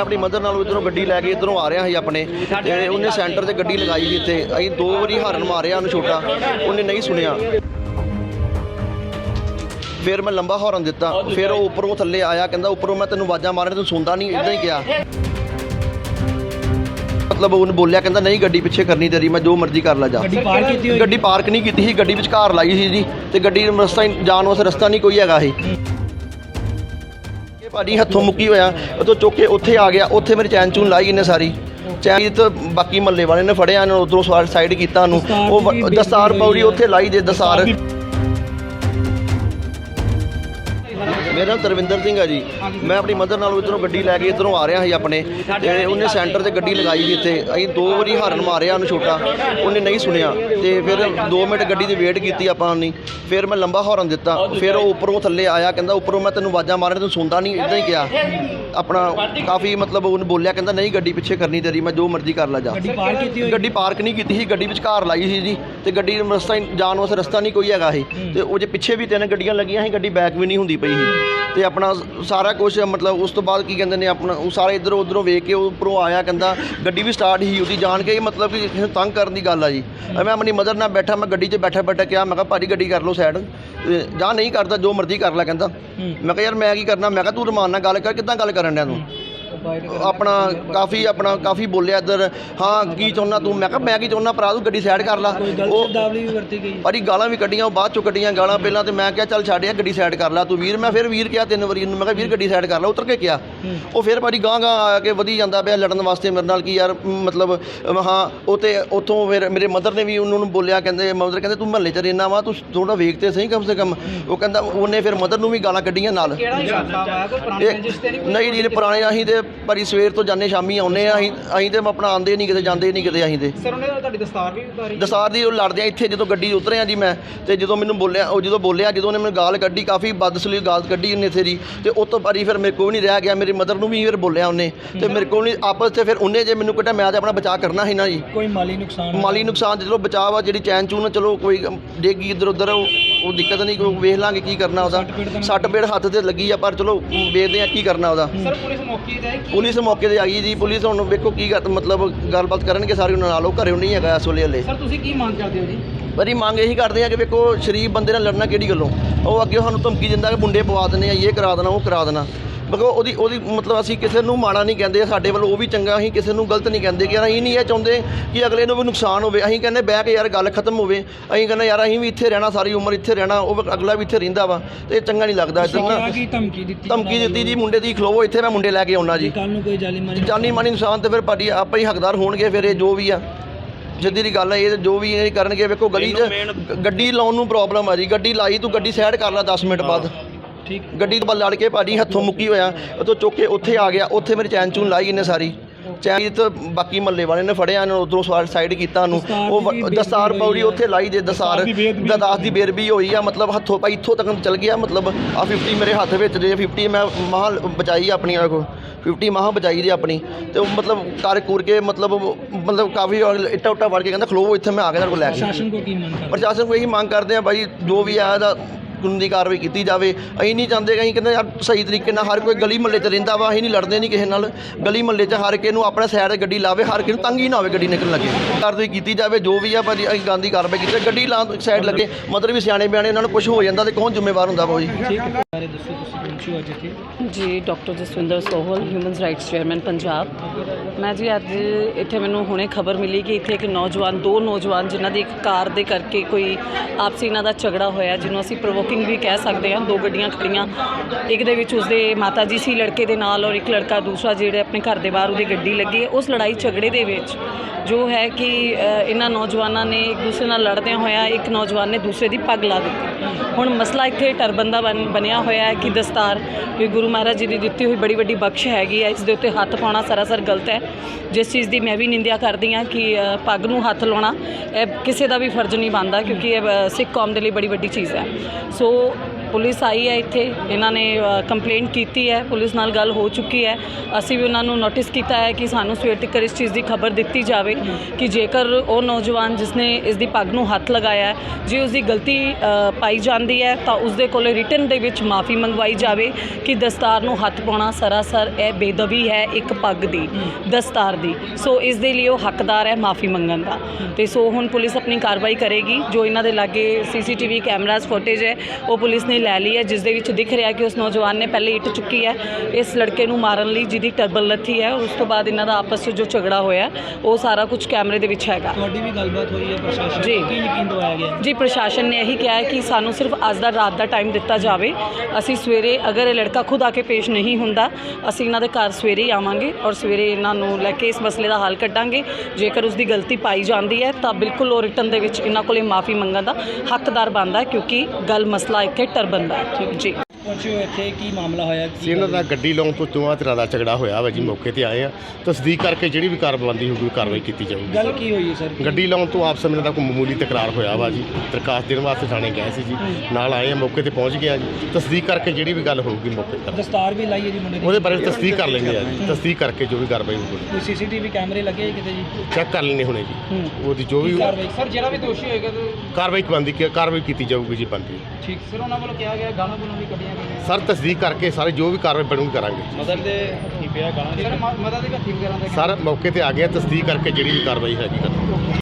ਆਪਣੀ ਮਦਰ ਨਾਲ ਇਧਰੋਂ ਗੱਡੀ ਲੈ ਕੇ ਇਧਰੋਂ ਆ ਰਿਹਾ ਸੀ ਆਪਣੇ। ਤੇ ਉਹਨੇ ਸੈਂਟਰ ਤੇ ਗੱਡੀ ਲਗਾਈ ਸੀ ਇੱਥੇ। ਅਸੀਂ ਦੋ ਵਾਰੀ ਹਾਰਨ ਮਾਰਿਆ ਉਹਨੂੰ ਛੋਟਾ। ਉਹਨੇ ਨਹੀਂ ਸੁਣਿਆ। ਫਿਰ ਮੈਂ ਲੰਬਾ ਹਾਰਨ ਦਿੱਤਾ। ਫਿਰ ਉਹ ਉੱਪਰੋਂ ਥੱਲੇ ਆਇਆ ਕਹਿੰਦਾ ਉੱਪਰੋਂ ਮੈਂ ਤੈਨੂੰ ਆਵਾਜ਼ਾਂ ਮਾਰਨ ਤੂੰ ਸੁਣਦਾ ਨਹੀਂ ਇਦਾਂ ਹੀ ਕਿਹਾ। ਮਤਲਬ ਉਹਨੇ ਬੋਲਿਆ ਕਹਿੰਦਾ ਨਹੀਂ ਗੱਡੀ ਪਿੱਛੇ ਕਰਨੀ ਤੇਰੀ ਮੈਂ ਜੋ ਮਰਜ਼ੀ ਕਰ ਲਾ ਜਾ। ਗੱਡੀ ਪਾਰ ਕੀਤੀ ਹੋਈ? ਗੱਡੀ ਪਾਰਕ ਨਹੀਂ ਕੀਤੀ ਸੀ ਗੱਡੀ ਵਿਚਕਾਰ ਲਾਈ ਸੀ ਜੀ। ਤੇ ਗੱਡੀ ਰਸਤਾ ਜਾਣ ਵਾਸਤੇ ਰਸਤਾ ਨਹੀਂ ਕੋਈ ਹੈਗਾ ਸੀ। ਭਾਜੀ ਹੱਥੋਂ ਮੁੱਕੀ ਹੋਇਆ। ਉਤੋਂ ਚੁੱਕ ਕੇ ਉੱਥੇ ਆ ਗਿਆ। ਉੱਥੇ ਮੇਰੀ ਚੈਨ ਚੂਨ ਲਾਈ ਇਹਨੇ ਸਾਰੀ। ਚੈਨ ਤੇ ਬਾਕੀ ਮੱਲੇ ਵਾਲੇ ਨੇ ਫੜਿਆ, ਇਹਨੂੰ ਉਧਰੋਂ ਸਾਈਡ ਕੀਤਾ ਉਹਨੂੰ। ਉਹ ਦਸਤਾਰ ਹੋਈ ਪੌੜੀ ਉੱਥੇ ਲਾਈ ਦੇ ਦਸਤਾਰ ਮੇਰਾ ਨਾਮ ਤਰਵਿੰਦਰ ਸਿੰਘ ਆ ਜੀ। ਮੈਂ ਆਪਣੀ ਮਦਰ ਨਾਲ ਇਧਰੋਂ ਗੱਡੀ ਲੈ ਕੇ ਇਧਰੋਂ ਆ ਰਿਹਾ ਸੀ ਆਪਣੇ। ਤੇ ਉਹਨੇ ਸੈਂਟਰ ਤੇ ਗੱਡੀ ਲਗਾਈ ਸੀ ਇੱਥੇ। ਅਸੀਂ ਦੋ ਵਾਰੀ ਹਾਰਨ ਮਾਰਿਆ ਉਹਨੂੰ ਛੋਟਾ। ਉਹਨੇ ਨਹੀਂ ਸੁਣਿਆ। ਤੇ ਫਿਰ 2 ਮਿੰਟ ਗੱਡੀ ਦੀ ਵੇਟ ਕੀਤੀ ਆਪਾਂ ਨਹੀਂ ਫਿਰ ਮੈਂ ਲੰਬਾ ਹਾਰਨ ਦਿੱਤਾ। ਫਿਰ ਉਹ ਉੱਪਰੋਂ ਥੱਲੇ ਆਇਆ ਕਹਿੰਦਾ ਉੱਪਰੋਂ ਮੈਂ ਤੈਨੂੰ ਆਵਾਜ਼ਾਂ ਮਾਰਨ ਤੂੰ ਸੁਣਦਾ ਨਹੀਂ ਇਦਾਂ ਹੀ ਕਿਹਾ। ਆਪਣਾ ਕਾਫੀ ਮਤਲਬ ਉਹਨੇ ਬੋਲਿਆ ਕਹਿੰਦਾ ਨਹੀਂ ਗੱਡੀ ਪਿੱਛੇ ਕਰਨੀ ਤੇਰੀ ਮੈਂ ਜੋ ਮਰਜ਼ੀ ਕਰ ਲਾ ਜਾ। ਗੱਡੀ ਪਾਰਕ ਨਹੀਂ ਕੀਤੀ ਸੀ ਗੱਡੀ ਵਿਚਕਾਰ ਲਾਈ ਸੀ ਜੀ। ਤੇ ਗੱਡੀ ਰਸਤਾ ਜਾਣ ਵਾਸਤੇ ਰਸਤਾ ਨਹੀਂ ਕੋਈ ਹੈਗਾ ਸੀ। ਤੇ ਉਹ ਜੇ ਪਿੱਛੇ ਵੀ ਤਿੰਨ ਗੱਡੀਆਂ ਲੱਗੀਆਂ ਸੀ ਗੱਡੀ ਬੈਕ ਵੀ ਨਹੀਂ ਹੁੰਦੀ ਪਈ ਸੀ। ਤੇ ਆਪਣਾ ਸਾਰਾ ਕੁਝ ਮਤਲਬ ਉਸ ਤੋਂ ਬਾਅਦ ਕੀ ਕਹਿੰਦੇ ਨੇ ਆਪਣਾ ਉਹ ਸਾਰੇ ਇਧਰੋਂ ਉਧਰੋਂ ਵੇਖ ਕੇ ਉਹ ਉੱਪਰੋਂ ਆਇਆ ਕਹਿੰਦਾ ਗੱਡੀ ਵੀ ਸਟਾਰਟ ਹੀ ਉਹਦੀ ਜਾਣ ਕੇ ਹੀ ਮਤਲਬ ਕਿ ਕਿਸੇ ਨੂੰ ਤੰਗ ਕਰਨ ਦੀ ਗੱਲ ਆ ਜੀ। ਮੈਂ ਆਪਣੀ ਮਦਰ ਨਾਲ ਬੈਠਾ ਮੈਂ ਗੱਡੀ 'ਚ ਬੈਠਾ ਬੈਠਾ ਕਿਹਾ ਮੈਂ ਕਿਹਾ ਭਾਜੀ ਗੱਡੀ ਕਰ ਲਓ ਸਾਈਡ ਜਾਂ ਨਹੀਂ ਕਰਦਾ ਜੋ ਮਰਜ਼ੀ ਕਰ ਲੈ ਕਹਿੰਦਾ। ਮੈਂ ਕਿਹਾ ਯਾਰ ਮੈਂ ਕੀ ਕਰਨਾ? ਮੈਂ ਕਿਹਾ ਤੂੰ ਰਮਾਨ ਨਾਲ ਗੱਲ ਕਰ ਕਿੱਦਾਂ ਗੱਲ ਕਰਨ ਡਿਆ ਤੂੰ? ਆਪਣਾ ਕਾਫੀ ਆਪਣਾ ਕਾਫੀ ਬੋਲਿਆ ਇੱਧਰ ਹਾਂ ਕੀ ਚਾਹੁੰਦਾ ਤੂੰ? ਮੈਂ ਕਿਹਾ ਮੈਂ ਕੀ ਚਾਹੁੰਦਾ ਭਰਾ ਤੂੰ ਗੱਡੀ ਸਾਈਡ ਕਰ ਲਾ। ਉਹ ਸ਼ਬਦਾਵਲੀ ਵੀ ਵਰਤੀ ਗਈ। ਭਾਜੀ ਗਾਲਾਂ ਵੀ ਕੱਢੀਆਂ ਉਹ ਬਾਅਦ ਚੋਂ ਕੱਢੀਆਂ ਗਾਲਾਂ ਪਹਿਲਾਂ ਤੇ ਮੈਂ ਕਿਹਾ ਚੱਲ ਛੱਡ ਯਾਰ ਗੱਡੀ ਸਾਈਡ ਕਰ ਲਾ ਤੂੰ ਵੀਰ। ਮੈਂ ਫਿਰ ਵੀਰ ਕਿਹਾ ਤਿੰਨ ਵਾਰੀ ਉਹਨੂੰ ਮੈਂ ਕਿਹਾ ਵੀਰ ਗੱਡੀ ਸਾਈਡ ਕਰ ਲਾ। ਉਤਰ ਕੇ ਕਿਹਾ। ਉਹ ਫਿਰ ਭਾਜੀ ਗਾਂ ਗਾਂ ਆ ਕੇ ਵਧੀ ਜਾਂਦਾ ਪਿਆ ਲੜਨ ਵਾਸਤੇ ਮੇਰੇ ਨਾਲ ਕੀ ਯਾਰ ਮਤਲਬ ਹਾਂ ਉਹ ਤੇ ਉੱਥੋਂ ਫਿਰ ਮੇਰੇ ਮਦਰ ਨੇ ਵੀ ਉਹਨਾਂ ਨੂੰ ਬੋਲਿਆ ਕਹਿੰਦੇ ਮਦਰ ਕਹਿੰਦੇ ਤੂੰ ਮਹੱਲੇ 'ਚ ਰਹਿਣਾ ਵਾ ਤੂੰ ਥੋੜਾ ਵੇਖ ਤੇ ਸਹੀ ਕਮ ਸੇ ਕਮ। ਉਹ ਕਹਿੰਦਾ ਉਹਨੇ ਫਿਰ ਮਦਰ ਨੂੰ ਵੀ ਗਾਲਾਂ ਕੱਢੀਆਂ ਨਾਲ। ਨਹੀਂ ਨਹੀਂ ਪੁਰਾਣੇ ਅਸੀਂ ਤੇ ਭਾਜੀ ਸਵੇਰ ਤੋਂ ਜਾਂਦੇ ਸ਼ਾਮੀ ਆਉਂਦੇ ਆ ਅਸੀਂ ਅਸੀਂ ਤੇ ਆਪਣਾ ਆਉਂਦੇ ਨਹੀਂ ਕਿਤੇ ਜਾਂਦੇ ਨਹੀਂ ਕਿਤੇ ਅਸੀਂ ਤੇ। ਸਰ ਉਹਨੇ ਤੁਹਾਡੀ ਦਸਤਾਰ ਵੀ ਉਤਾਰੀ? ਦਸਾਰ ਦੀ ਉਹ ਲੜਦੇ ਆ ਇੱਥੇ ਜਦੋਂ ਗੱਡੀ ਉਤਰਿਆ ਜੀ ਮੈਂ ਤੇ ਜਦੋਂ ਮੈਨੂੰ ਬੋਲਿਆ ਉਹ ਜਦੋਂ ਬੋਲਿਆ ਜਦੋਂ ਉਹਨੇ ਮੈਨੂੰ ਗਾਲ ਕੱਢੀ ਕਾਫੀ ਬਦਸਲੀ ਗਾਲ ਕੱਢੀ ਉਹਨੇ ਇੱਥੇ ਦੀ ਤੇ ਉਹ ਤੋਂ ਬਾਰੀ ਫਿਰ ਮੇਰੇ ਕੋਲ ਨਹੀਂ ਰਹਿ ਗਿਆ ਮੇਰੀ ਮਦਰ ਨੂੰ ਵੀ ਫਿਰ ਬੋਲਿਆ ਉਹਨੇ। ਤੇ ਮੇਰੇ ਕੋਲ ਨਹੀਂ ਆਪਸ 'ਚ ਫਿਰ ਉਹਨੇ ਜੇ ਮੈਨੂੰ ਕੱਢਿਆ ਮੈਂ ਤੇ ਆਪਣਾ ਬਚਾਅ ਕਰਨਾ ਸੀ ਨਾ ਜੀ। ਕੋਈ ਮਾਲੀ ਨੁਕਸਾਨ ਮਾਲੀ ਨੁਕਸਾਨ ਤੇ ਚਲੋ ਬਚਾਅ ਵਾ ਜਿਹੜੀ ਚੈਨ ਚੂਨ ਆ, ਚਲੋ ਕੋਈ ਡੇਗੀ ਇੱਧਰ ਉੱਧਰ ਉਹ ਉਹ ਦਿੱਕਤ ਨਹੀਂ ਕੋਈ ਵੇਖ ਲਾਂਗੇ ਕੀ ਕਰਨਾ ਉਹਦਾ। ਸੱਟ ਪੇੜ ਹੱਥ ਤੇ ਲੱਗੀ ਆ ਪਰ ਚਲੋ ਵੇਖਦੇ ਆ ਕੀ ਕਰਨਾ ਉਹਦਾ। ਸਰ ਪੁਲਿਸ ਮੌਕੇ ਤੇ ਆਈ ਪੁਲਿਸ ਮੌਕੇ ਤੇ ਆ ਗਈ ਜੀ। ਪੁਲਿਸ ਹੁਣ ਵੇਖੋ ਕੀ ਗੱਲ- ਮਤਲਬ ਗੱਲਬਾਤ ਕਰਨਗੇ ਸਾਰੇ ਉਹਨਾਂ ਨਾਲ ਉਹ ਘਰੇ ਨਹੀਂ ਹੈਗਾ ਇਸ ਵੇਲੇ ਹਲੇ। ਸਰ ਤੁਸੀਂ ਕੀ ਮੰਗ ਕਰਦੇ ਹੋ ਜੀ? ਬੜੀ ਮੰਗ ਇਹੀ ਕਰਦੇ ਆ ਕਿ ਵੇਖੋ ਸ਼ਰੀਫ ਬੰਦੇ ਨਾਲ ਲੜਨਾ ਕਿਹੜੀ ਗੱਲੋਂ। ਉਹ ਅੱਗੇ ਸਾਨੂੰ ਧਮਕੀ ਦਿੰਦਾ ਕਿ ਮੁੰਡੇ ਪਵਾ ਦਿੰਦੇ ਆ ਇਹ ਕਰਾ ਦੇਣਾ ਉਹ ਕਰਾ ਦੇਣਾ। ਮਗਰ ਉਹਦੀ ਉਹਦੀ ਮਤਲਬ ਅਸੀਂ ਕਿਸੇ ਨੂੰ ਮਾੜਾ ਨਹੀਂ ਕਹਿੰਦੇ ਸਾਡੇ ਵੱਲੋਂ ਉਹ ਵੀ ਚੰਗਾ ਅਸੀਂ ਕਿਸੇ ਨੂੰ ਗਲਤ ਨਹੀਂ ਕਹਿੰਦੇ ਕਿ ਯਾਰ ਅਸੀਂ ਨਹੀਂ ਇਹ ਚਾਹੁੰਦੇ ਕਿ ਅਗਲੇ ਨੂੰ ਵੀ ਨੁਕਸਾਨ ਹੋਵੇ। ਅਸੀਂ ਕਹਿੰਦੇ ਬਹਿ ਕੇ ਯਾਰ ਗੱਲ ਖਤਮ ਹੋਵੇ। ਅਸੀਂ ਕਹਿੰਦੇ ਯਾਰ ਅਸੀਂ ਵੀ ਇੱਥੇ ਰਹਿਣਾ ਸਾਰੀ ਉਮਰ ਇੱਥੇ ਰਹਿਣਾ ਉਹ ਅਗਲਾ ਵੀ ਇੱਥੇ ਰਹਿੰਦਾ ਵਾ ਤੇ ਇਹ ਚੰਗਾ ਨਹੀਂ ਲੱਗਦਾ ਇੱਦਾਂ ਨਾ। ਕੀ ਧਮਕੀ ਦਿੱਤੀ ਧਮਕੀ ਦਿੱਤੀ ਜੀ ਮੁੰਡੇ ਦੀ ਖਲੋਵੋ ਇੱਥੇ ਮੈਂ ਮੁੰਡੇ ਲੈ ਕੇ ਆਉਣਾ ਜੀ। ਕੱਲ ਨੂੰ ਕੋਈ ਜਾਲੀ ਮਾਰੀ ਜਾਨੀ ਮਾਨੀ ਇਨਸਾਨ ਤੇ ਫਿਰ ਭਾਜੀ ਆਪਾਂ ਹੀ ਹੱਕਦਾਰ ਹੋਣਗੇ ਫਿਰ ਇਹ ਜੋ ਵੀ ਆ। ਜਿੱਦੀ ਦੀ ਗੱਲ ਹੈ ਇਹ ਜੋ ਵੀ ਇਹ ਕਰਨਗੇ ਵੇਖੋ ਗਲੀ 'ਚ ਗੱਡੀ ਲਾਉਣ ਨੂੰ ਪ੍ਰੋਬਲਮ ਆ ਜੀ। ਗੱਡੀ ਲਾਈ ਤੂੰ ਗੱਡੀ ਸਾਈਡ ਕਰ ਲੈ 10 ਮਿੰਟ ਬਾਅਦ। ਠੀਕ। ਗੱਡੀ ਤੋਂ ਬਾਅਦ ਲੜ ਕੇ ਭਾਜੀ ਹੱਥੋਂ ਮੁੱਕੀ ਹੋਇਆ ਉਤੋਂ ਚੁੱਕ ਕੇ ਉੱਥੇ ਆ ਗਿਆ ਉੱਥੇ ਮੇਰੀ ਚੈਨ ਚੂਨ ਲਾਈ ਇਹਨੇ ਸਾਰੀ। ਚੈਨ ਤੇ ਬਾਕੀ ਮੱਲੇ ਵਾਲੇ ਨੇ ਫੜਿਆ ਇਹਨੂੰ ਉਧਰੋਂ ਸਾਈਡ ਕੀਤਾ ਉਹਨੂੰ। ਉਹ ਦੀ ਹੋਈ ਪੌੜੀ। ਉੱਥੇ ਲਾਈ ਜੇ ਦਸਾਰ ਦੀ ਦਦਾਸ ਦੀ ਬੇਰਬੀ ਹੋਈ ਆ ਮਤਲਬ ਹੱਥੋਂ ਪਾਈ ਇੱਥੋਂ ਤੱਕ ਚੱਲ ਗਿਆ ਮਤਲਬ ਆ 50 ਮੇਰੇ ਹੱਥ ਵਿੱਚ ਜੇ 50 ਮੈਂ ਮਹਾਂ ਬਚਾਈ ਆਪਣੀ ਆ ਕੋ। 50 ਮਹਾਂ ਬਚਾਈ ਦੀ ਆਪਣੀ। ਤੇ ਉਹ ਮਤਲਬ ਕਰ ਕੁਰ ਕੇ ਮਤਲਬ ਮਤਲਬ ਕਾਫੀ ਇੱਟਾ ਉੱਟਾ ਵੜ ਕੇ ਕਹਿੰਦਾ ਖਲੋ ਇੱਥੇ ਮੈਂ ਆ ਗਿਆ ਤੁਹਾਡੇ ਕੋਲ ਲੈ ਕੇ। ਪ੍ਰਸ਼ਾਸਨ ਕੋ ਕੀ ਮੰਗ ਕਰਦੇ ਪ੍ਰਸ਼ਾਸਨ ਕੋਲ ਇਹੀ ਮੰਗ ਕਰਦੇ ਆ ਭਾਈ ਜੋ ਵੀ ਆ ਇਹਦਾ ਕਾਨੂੰਨੀ ਕਾਰਵਾਈ ਕੀਤੀ ਜਾਵੇ। ਅਸੀਂ ਨਹੀਂ ਚਾਹੁੰਦੇ ਕਿ ਅਸੀਂ ਕਹਿੰਦੇ ਯਾਰ ਸਹੀ ਤਰੀਕੇ ਨਾਲ ਹਰ ਕੋਈ ਗਲੀ ਮਹੱਲੇ 'ਚ ਰਹਿੰਦਾ ਵਾ, ਅਸੀਂ ਨਹੀਂ ਲੜਦੇ ਨਹੀਂ ਕਿਸੇ ਨਾਲ। ਗਲੀ ਮਹੱਲੇ 'ਚ ਹਰ ਕਿਸੇ ਨੂੰ ਆਪਣੇ ਸਾਈਡ ਗੱਡੀ ਲਾਵੇ, ਹਰ ਕਿਸੇ ਨੂੰ ਤੰਗੀ ਨਾ ਹੋਵੇ ਗੱਡੀ ਨਿਕਲਣ ਲੱਗੇ। ਕਾਰਵਾਈ ਕੀਤੀ ਜਾਵੇ, ਜੋ ਵੀ ਆ, ਭਾਜੀ ਅਸੀਂ ਗਾਂਧੀ ਕਾਰਵਾਈ ਕੀਤੀ। ਗੱਡੀ ਲਾਂ ਸਾਈਡ ਲੱਗੇ, ਮਤਲਬ ਵੀ ਸਿਆਣੇ ਬਿਆਣੇ ਉਹਨਾਂ ਨੂੰ ਕੁਝ ਹੋ ਜਾਂਦਾ ਤੇ ਕੌਣ ਜ਼ਿੰਮੇਵਾਰ ਹੁੰਦਾ ਵਾ ਜੀ? ਠੀਕ ਹੈ। ਬਾਰੇ ਦੱਸੋ ਅੱਜ ਇੱਥੇ ਜੀ doctor Jaswinder Sohal human rights chairman Punjab ਮੈਂ ਜੀ ਅੱਜ ਇੱਥੇ ਮੈਨੂੰ ਹੁਣੇ ਖਬਰ ਮਿਲੀ ਕਿ ਇੱਥੇ ਇੱਕ ਨੌਜਵਾਨ, ਦੋ ਨੌਜਵਾਨ ਜਿਨ੍ਹਾਂ ਦੀ ਇੱਕ ਕਾਰ ਦੇ ਕਰਕੇ ਕੋਈ ਆਪਸੀ ਇਹਨਾਂ ਦਾ ਝਗੜਾ ਹੋਇਆ, ਜਿਹਨੂੰ ਅਸੀਂ ਪ੍ਰੋਵੋਕਿੰਗ ਵੀ ਕਹਿ ਸਕਦੇ ਹਾਂ। ਦੋ ਗੱਡੀਆਂ ਖੜੀਆਂ, ਇੱਕ ਦੇ ਵਿੱਚ ਉਸਦੇ ਮਾਤਾ ਜੀ ਸੀ, ਲੜਕੇ ਦੇ ਨਾਲ, ਔਰ ਇੱਕ ਲੜਕਾ ਦੂਸਰਾ ਜਿਹੜੇ ਆਪਣੇ ਘਰ ਦੇ ਬਾਹਰ ਉਹਦੀ ਗੱਡੀ ਲੱਗੀ ਉਸ ਲੜਾਈ ਝਗੜੇ ਦੇ ਵਿੱਚ ਜੋ ਹੈ ਕਿ ਇਹਨਾਂ ਨੌਜਵਾਨਾਂ ਨੇ ਇੱਕ ਦੂਸਰੇ ਨਾਲ ਲੜਦਿਆਂ ਹੋਇਆ ਇੱਕ ਨੌਜਵਾਨ ਨੇ ਦੂਸਰੇ ਦੀ ਪੱਗ ਲਾ ਦਿੱਤੀ। ਹੁਣ ਮਸਲਾ ਇੱਥੇ ਟਰਬਨ ਦਾ ਬਣ- ਬਣਿਆ ਹੋਇਆ ਹੈ ਕਿ ਦਸਤਾਰ ਕਿ ਗੁਰੂ ਮਹਾਰਾਜ ਜੀ ਦੀ ਦਿੱਤੀ ਹੋਈ ਬੜੀ ਵੱਡੀ ਬਖਸ਼ ਹੈਗੀ ਹੈ ਇਸ ਦੇ ਉੱਤੇ ਹੱਥ ਪਾਉਣਾ ਸਰਾਸਰ ਗਲਤ ਹੈ। ਜਿਸ ਚੀਜ਼ ਦੀ ਮੈਂ ਵੀ ਨਿੰਦਿਆ ਕਰਦੀ ਹਾਂ ਕਿ ਪੱਗ ਨੂੰ ਹੱਥ ਲਾਉਣਾ, ਇਹ ਕਿਸੇ ਦਾ ਵੀ ਫਰਜ਼ ਨਹੀਂ ਬਣਦਾ ਕਿਉਂਕਿ ਇਹ ਸਿੱਖ ਕੌਮ ਦੇ ਲਈ ਬੜੀ ਵੱਡੀ ਚੀਜ਼ ਹੈ। ਸੋ ਪੁਲਿਸ ਆਈ ਹੈ ਇੱਥੇ। ਇਹਨਾਂ ਨੇ ਕੰਪਲੇਂਟ ਕੀਤੀ ਹੈ। ਪੁਲਿਸ ਨਾਲ ਗੱਲ ਹੋ ਚੁੱਕੀ ਹੈ। ਅਸੀਂ ਵੀ ਉਹਨਾਂ ਨੂੰ ਨੋਟਿਸ ਕੀਤਾ ਹੈ ਕਿ ਸਾਨੂੰ ਸਵੇਰ ਤੱਕ ਇਸ ਚੀਜ਼ ਦੀ ਖਬਰ ਦਿੱਤੀ ਜਾਵੇ ਕਿ ਜੇਕਰ ਉਹ ਨੌਜਵਾਨ ਜਿਸਨੇ ਇਸ ਦੀ ਪੱਗ ਨੂੰ ਹੱਥ ਲਗਾਇਆ ਜੇ ਉਸ ਦੀ ਗਲਤੀ ਪਾਈ ਜਾਂਦੀ ਹੈ, ਤਾਂ ਉਸ ਦੇ ਕੋਲੇ ਰਿਟਨ ਦੇ ਵਿੱਚ ਮਾਫੀ ਮੰਗਵਾਈ ਜਾਵੇ ਕਿ ਦਸਤਾਰ ਨੂੰ ਹੱਥ ਪਾਉਣਾ ਸਰਾਸਰ ਇਹ ਬੇਦਬੀ ਹੈ ਇੱਕ ਪੱਗ ਦੀ, ਦਸਤਾਰ ਦੀ। ਸੋ ਇਸ ਦੇ ਲਈ ਉਹ ਹੱਕਦਾਰ ਹੈ ਮਾਫੀ ਮੰਗਣ ਦਾ। ਤੇ ਸੋ ਹੁਣ ਪੁਲਿਸ ਆਪਣੀ ਕਾਰਵਾਈ ਕਰੇਗੀ। ਜੋ ਇਹਨਾਂ ਦੇ ਲਾਗੇ ਸੀਸੀਟੀਵੀ ਕੈਮਰਾਸ ਫੁਟੇਜ ਹੈ, ਉਹ ਪੁਲਿਸ ਨੇ ਲੈ ਲਈ ਹੈ ਜਿਸ ਦੇ ਵਿੱਚ ਦਿਖ ਰਿਹਾ ਕਿ ਉਸ ਨੌਜਵਾਨ ਨੇ ਪਹਿਲੇ ਇੱਟ ਚੁੱਕੀ ਹੈ। ਇਸ ਲੜਕੇ ਨੂੰ ਮਾਰਨ ਲਈ ਜਿਹਦੀ ਟਰਬਲ ਲੱਥੀ ਹੈ ਉਸ ਤੋਂ ਬਾਅਦ ਇਹਨਾਂ ਦਾ ਆਪਸ ਵਿੱਚ ਜੋ ਝਗੜਾ ਹੋਇਆ ਉਹ ਸਾਰਾ ਕੁਝ ਕੈਮਰੇ ਦੇ ਵਿੱਚ ਹੈਗਾ। ਤੁਹਾਡੀ ਵੀ ਗੱਲਬਾਤ ਹੋਈ ਹੈ ਪ੍ਰਸ਼ਾਸਨ ਜੀ। ਕੀ ਯਕੀਨ ਦਵਾਇਆ ਗਿਆ? ਜੀ ਪ੍ਰਸ਼ਾਸਨ ਨੇ ਇਹੀ ਕਿਹਾ ਹੈ ਕਿ ਸਾਨੂੰ ਸਿਰਫ ਅੱਜ ਦਾ ਰਾਤ ਦਾ ਟਾਈਮ ਦਿੱਤਾ ਜਾਵੇ। ਅਸੀਂ ਸਵੇਰੇ ਅਗਰ ਇਹ ਲੜਕਾ ਖੁਦ ਆ ਕੇ ਪੇਸ਼ ਨਹੀਂ ਹੁੰਦਾ ਅਸੀਂ ਇਹਨਾਂ ਦੇ ਘਰ ਸਵੇਰੇ ਹੀ ਆਵਾਂਗੇ ਔਰ ਸਵੇਰੇ ਇਹਨਾਂ ਨੂੰ ਲੈ ਕੇ ਇਸ ਮਸਲੇ ਦਾ ਹੱਲ ਕੱਢਾਂਗੇ। ਜੇਕਰ ਉਸ ਦੀ ਗਲਤੀ ਪਾਈ ਜਾਂਦੀ ਹੈ ਤਾਂ ਬਿਲਕੁਲ ਉਹ ਰਿਟਰਨ ਦੇ ਵਿੱਚ ਇਹਨਾਂ ਕੋਲੇ ਮਾਫੀ ਮੰਗਣ ਦਾ ਹੱਕਦਾਰ ਬਣਦਾ ਕਿਉਂਕਿ ਗੱਲ ਮਸਲਾ ਇੱਥੇ ਟਰਬਨ ਦਾ ਹੈ ਜੀ ਪਹੁੰਚੇ ਹੋ ਇੱਥੇ ਕੀ ਮਾਮਲਾ ਹੋਇਆ ਕੀ ਸੀ ਇਹਨਾਂ ਦਾ ਗੱਡੀ ਲਾਉਣ ਤੋਂ ਦੋਵਾਂ ਤਰ੍ਹਾਂ ਦਾ ਝਗੜਾ ਹੋਇਆ ਵਾ ਜੀ ਮੌਕੇ ਤੇ ਆਏ ਆ। ਤਸਦੀਕ ਕਰਕੇ ਜਿਹੜੀ ਵੀ ਕਾਰਵਾਈ ਹੋਊਗੀ ਕਾਰਵਾਈ ਕੀਤੀ ਜਾਊਗੀ। ਗੱਲ ਕੀ ਹੋਈ ਹੈ ਸਰ? ਗੱਡੀ ਲਾਉਣ ਤੋਂ ਆਪਸ ਵਿੱਚ ਇਹਨਾਂ ਦਾ ਕੋਈ ਮਾਮੂਲੀ ਤਕਰਾਰ ਹੋਇਆ ਵਾ ਜੀ ਦਰਖਾਸਤ ਦੇਣ ਵਾਸਤੇ ਥਾਣੇ ਗਏ ਸੀ ਜੀ ਨਾਲ ਆਏ ਆ ਮੌਕੇ ਤੇ ਪਹੁੰਚ ਗਿਆ ਜੀ। ਤਸਦੀਕ ਕਰਕੇ ਜਿਹੜੀ ਵੀ ਗੱਲ ਹੋਊਗੀ ਮੌਕੇ ਤੇ ਦਸਤਾਰ ਵੀ ਲਾਈ ਹੈ ਜੀ ਮੁੰਡੇ ਦੀ? ਉਹਦੇ ਬਾਰੇ ਤਸਦੀਕ ਕਰ ਲੈਂਦੇ ਆ ਜੀ। ਤਸਦੀਕ ਕਰਕੇ ਜੋ ਵੀ ਕਾਰਵਾਈ ਹੋਊਗੀ। ਕੋਈ ਸੀਸੀਟੀਵੀ ਕੈਮਰੇ ਲੱਗੇ ਹੈ ਕਿਤੇ ਜੀ? ਚੈੱਕ ਕਰ ਲੈਣੇ ਹੁਣੇ ਜੀ। ਹੂੰ। ਉਹਦੀ ਜੋ ਵੀ ਕਾਰਵਾਈ? ਸਰ ਜਿਹੜਾ ਵੀ ਦੋਸ਼ੀ ਹੋਏਗਾ ਤੇ ਕਾਰਵਾਈ ਬੰਦੀ ਕੀ ਕਾਰਵਾਈ ਕੀਤੀ ਜਾਊਗੀ ਜੀ ਬੰਦੀ ਠੀਕ। ਸਰ ਉਹਨਾਂ ਵੱਲੋਂ ਕਿਹਾ ਗਿਆ ਗਾਣਾ ਗੁਣਾ ਵੀ ਕੱਢੀਆਂ ਸਰ ਤਸਦੀਕ ਕਰਕੇ ਸਾਰੇ ਜੋ ਵੀ ਕਾਰਵਾਈ ਬਣੂਗੀ ਕਰਾਂਗੇ। ਮਦਦ ਦੇ ਕੀ ਪਿਆ ਗਾਣਾ ਸਰ ਮਦਦ ਦੇ ਹੱਥੀ ਵਗੈਰਾ ਦੇ ਸਰ ਮੌਕੇ ਤੇ ਆ ਗਏ ਆ, ਤਸਦੀਕ ਕਰਕੇ ਜਿਹੜੀ ਵੀ ਕਾਰਵਾਈ ਹੈਗੀ ਕਰਾਂਗੇ